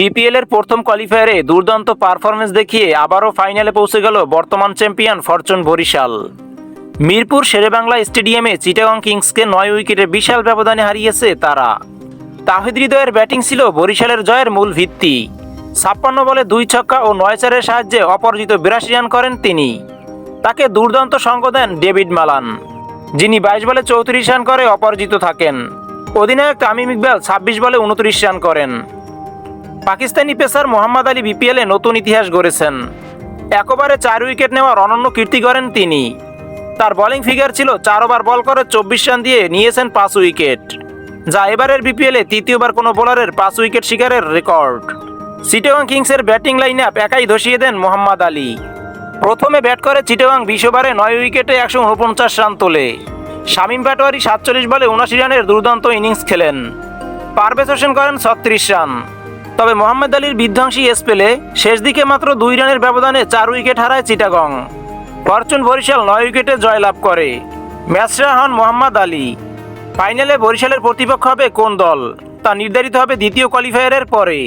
BPL এর প্রথম কোয়ালিফায়ারে দুর্দান্ত পারফরমেন্স দেখিয়ে আবারও ফাইনালে পৌঁছে গেল বর্তমান চ্যাম্পিয়ন ফরচুন বরিশাল। মিরপুর শেরেবাংলা স্টেডিয়ামে চিটাগং কিংসকে নয় উইকেটে বিশাল ব্যবধানে হারিয়েছে তারা। তাহিদ হৃদয়ের ব্যাটিং ছিল বরিশালের জয়ের মূল ভিত্তি। ছাপ্পান্ন বলে দুই ছক্কা ও নয় চারের সাহায্যে অপরাজিত বিরাশি রান করেন তিনি। তাকে দুর্দান্ত সঙ্গ দেন ডেভিড মালান, যিনি বাইশ বলে চৌত্রিশ রান করে অপরাজিত থাকেন। অধিনায়ক তামিম ইকবাল ছাব্বিশ বলে উনত্রিশ রান করেন। পাকিস্তানি পেসার মোহাম্মদ আলী বিপিএলে নতুন ইতিহাস গড়েছেন। একবারে চার উইকেট নেওয়ার অনন্য কীর্তি করেন তিনি। তার বোলিং ফিগার ছিল চার ওভার বল করে চব্বিশ রান দিয়ে নিয়েছেন পাঁচ উইকেট, যা এবারের বিপিএলে তৃতীয়বার কোনো বোলারের পাঁচ উইকেট শিকারের রেকর্ড চিটাগাং কিংসের ব্যাটিং লাইন আপ একাই ধসিয়ে দেন মোহাম্মদ আলী। প্রথমে ব্যাট করে চিটাগাং বিশ ওভারে নয় উইকেটে একশো উনপঞ্চাশ রান তোলে। শামীম পাটোয়ারি সাতচল্লিশ বলে উনাশি রানের দুর্দান্ত ইনিংস খেলেন। পারভেজ হোসেন করেন ছত্রিশ রান। তবে মোহাম্মদ আলীর বিধ্বংসী স্পেলে শেষ দিকে মাত্র দুই রানের ব্যবধানে চার উইকেট হারায় চিটাগং। ফরচুন বরিশাল নয় উইকেটে জয়লাভ করে। ম্যাচরা হন মোহাম্মদ আলী। ফাইনালে বরিশালের প্রতিপক্ষ হবে কোন দল? তা নির্ধারিত হবে দ্বিতীয় কোয়ালিফায়ারের পরে।